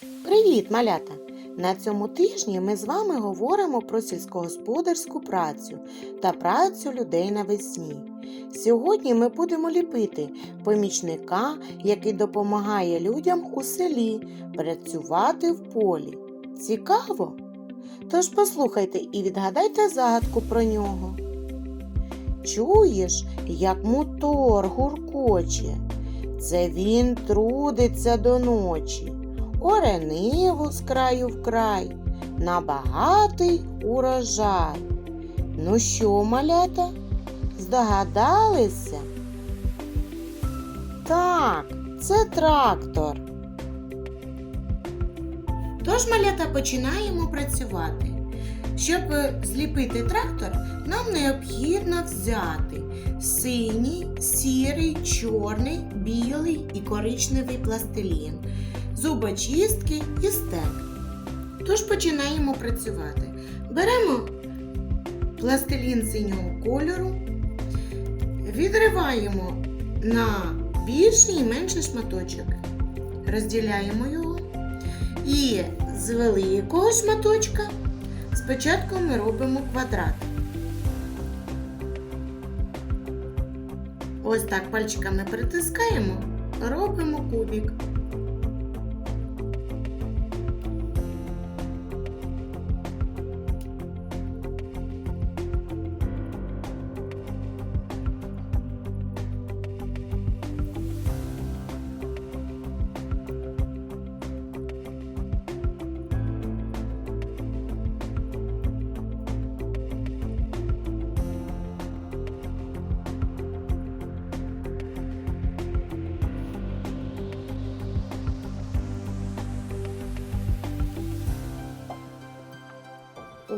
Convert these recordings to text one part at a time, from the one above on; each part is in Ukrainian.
Привіт, малята! На цьому тижні ми з вами говоримо про сільськогосподарську працю та працю людей навесні. Сьогодні ми будемо ліпити помічника, який допомагає людям у селі працювати в полі. Цікаво? Тож послухайте і відгадайте загадку про нього. Чуєш, як мотор гуркоче? Це він трудиться до ночі орениву з краю в край, на багатий урожай. Ну що, малята, здогадалися? Так, це трактор. Тож, малята, починаємо працювати. Щоб е, зліпити трактор, нам необхідно взяти синій, сірий, чорний, білий і коричневий пластилін зубочистки і стек. Тож починаємо працювати. Беремо пластилін синього кольору, відриваємо на більший і менший шматочок, розділяємо його. І з великого шматочка спочатку ми робимо квадрат. Ось так пальчиками притискаємо, робимо кубик.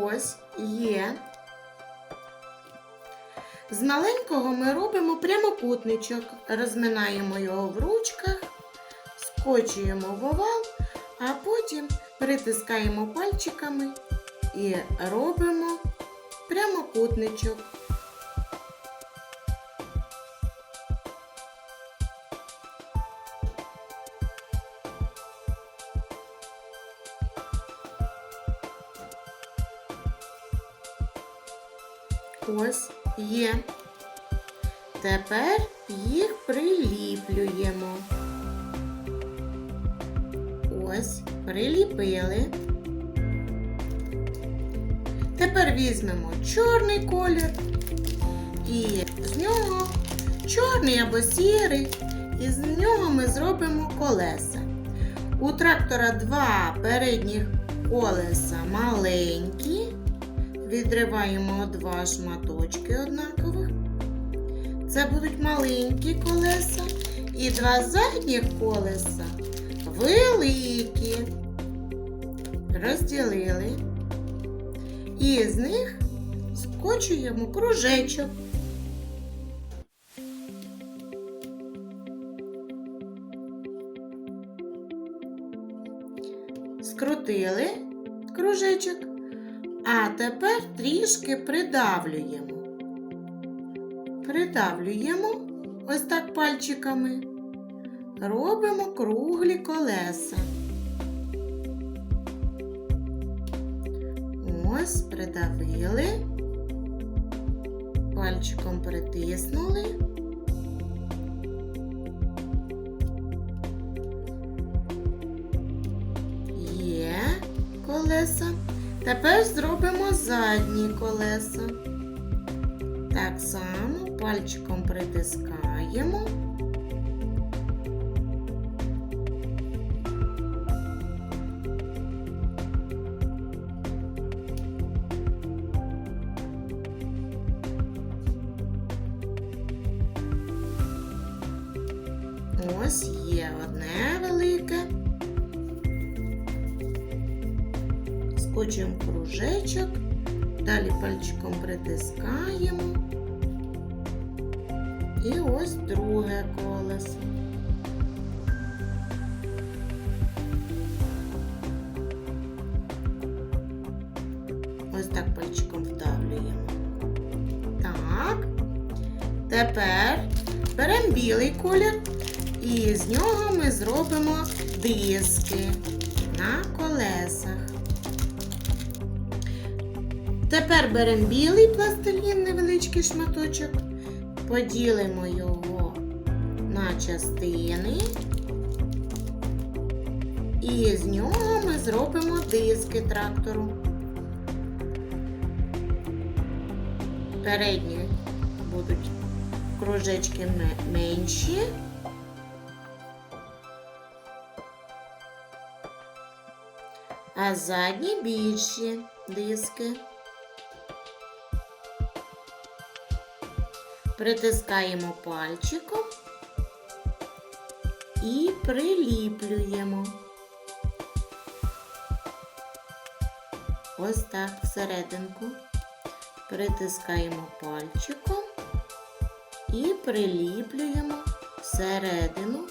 Ось є. З маленького ми робимо прямокутничок, розминаємо його в ручках, скочуємо в овал, а потім притискаємо пальчиками і робимо прямокутничок. Ось є. Тепер їх приліплюємо. Ось, приліпили. Тепер візьмемо чорний колір і з нього чорний або сірий, і з нього ми зробимо колеса. У трактора два передніх колеса маленькі відриваємо два шматочки однакових. Це будуть маленькі колеса і два задніх колеса великі. Розділили. І з них скочуємо кружечок. Скрутили кружечок. А тепер трішки придавлюємо. Придавлюємо ось так пальчиками. Робимо круглі колеса. Ось, придавили, пальчиком притиснули. Є колеса. Тепер зробимо задні колеса. Так само пальчиком притискаємо. Ось є одне велике. Скочуємо кружечок, далі пальчиком притискаємо. І ось друге колесо. Ось так пальчиком вдавлюємо. Так. Тепер беремо білий колір і з нього ми зробимо диски на колесах. Тепер беремо білий пластилін, невеличкий шматочок, поділимо його на частини. І з нього ми зробимо диски трактору. Передні будуть кружечки менші. А задні більші диски. Притискаємо пальчиком і приліплюємо. Ось так всерединку. Притискаємо пальчиком і приліплюємо всередину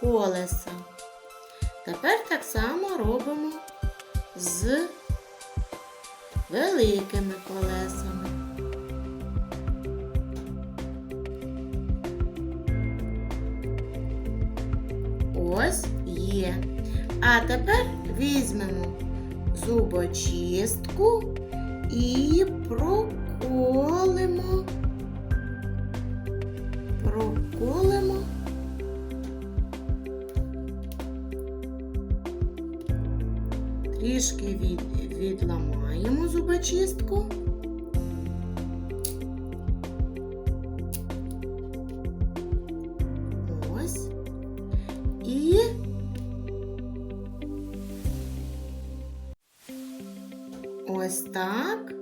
колеса. Тепер так само робимо з великими колесами. А тепер візьмемо зубочистку і проколимо. Проколимо. Трішки від, відламаємо зубочистку. Ось так.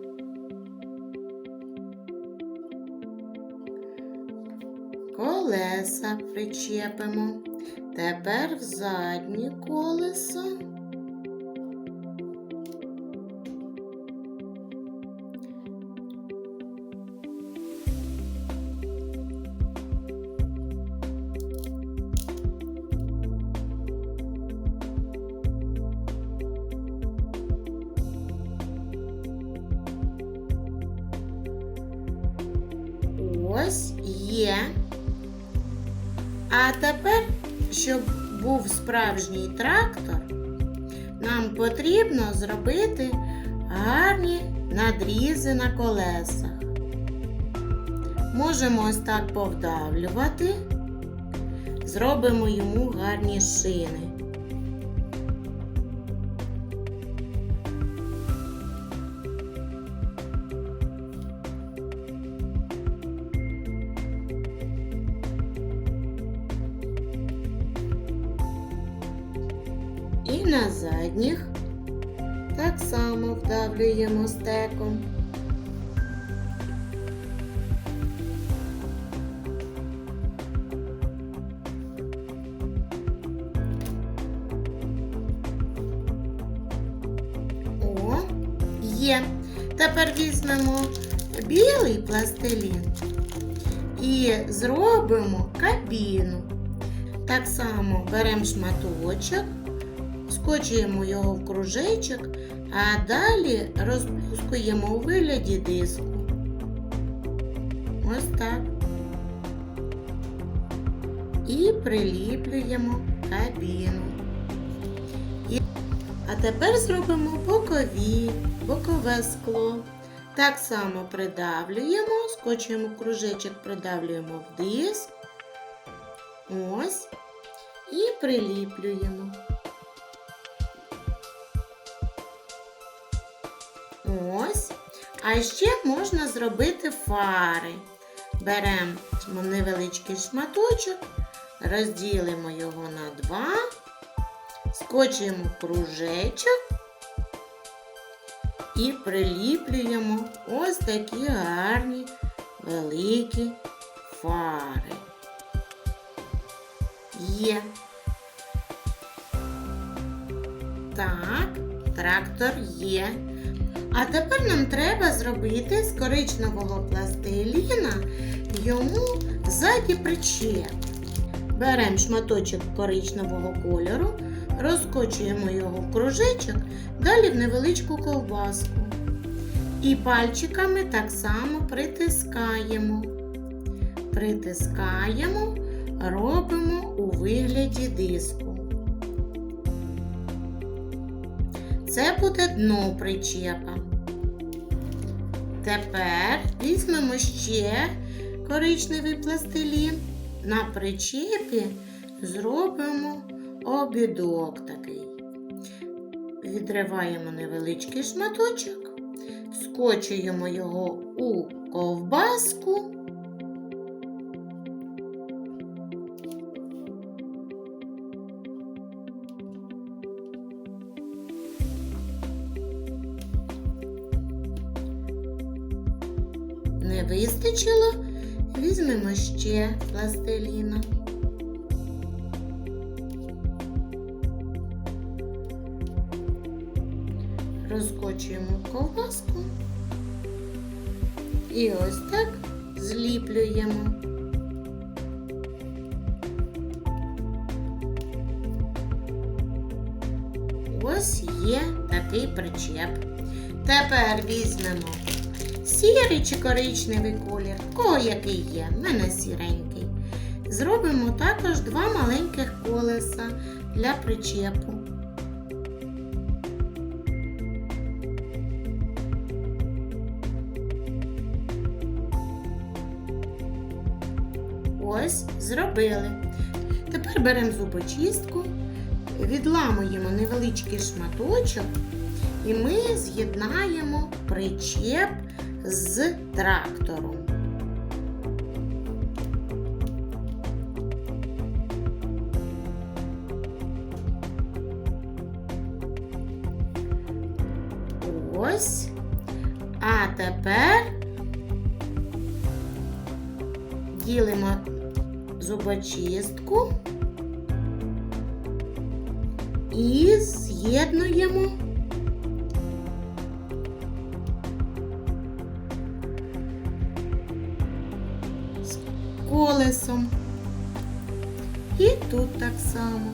Колеса причепимо. Тепер в заднє колесо. Щоб був справжній трактор, нам потрібно зробити гарні надрізи на колесах. Можемо ось так повдавлювати, зробимо йому гарні шини. На задніх так само вдавлюємо стеком. О, є. Тепер візьмемо білий пластилін і зробимо кабіну. Так само беремо шматочок, скочуємо його в кружечок, а далі розплюскуємо у вигляді диску. Ось так. І приліплюємо кабіну. А тепер зробимо бокові, бокове скло. Так само придавлюємо, скочуємо кружечок, придавлюємо в диск. Ось. І приліплюємо. А ще можна зробити фари. Беремо невеличкий шматочок, розділимо його на два, скочуємо кружечок і приліплюємо ось такі гарні великі фари. Є. Так, трактор є. А тепер нам треба зробити з коричневого пластиліна йому ззаді причеп. Беремо шматочок коричневого кольору, розкочуємо його в кружечок, далі в невеличку ковбаску. І пальчиками так само притискаємо. Притискаємо, робимо у вигляді диску. Це буде дно причепа. Тепер візьмемо ще коричневий пластилін. На причепі зробимо обідок такий. Відриваємо невеличкий шматочок, скочуємо його у ковбаску. Вистачило, візьмемо ще пластиліна. Розкочуємо ковбаску і ось так зліплюємо. Ось є такий причеп. Тепер візьмемо сірий чи коричневий колір, кого який є, в мене сіренький. Зробимо також два маленьких колеса для причепу. Ось зробили. Тепер беремо зубочистку, відламуємо невеличкий шматочок і ми з'єднаємо причеп з трактором. Ось. А тепер ділимо зубочистку і з'єднуємо само.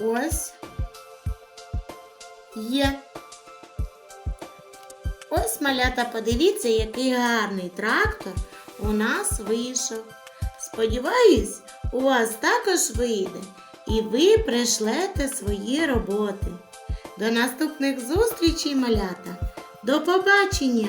Ось є. Ось малята, подивіться, який гарний трактор у нас вийшов. Сподіваюсь, у вас також вийде, і ви пришлете свої роботи. До наступних зустрічей, малята. До побачення!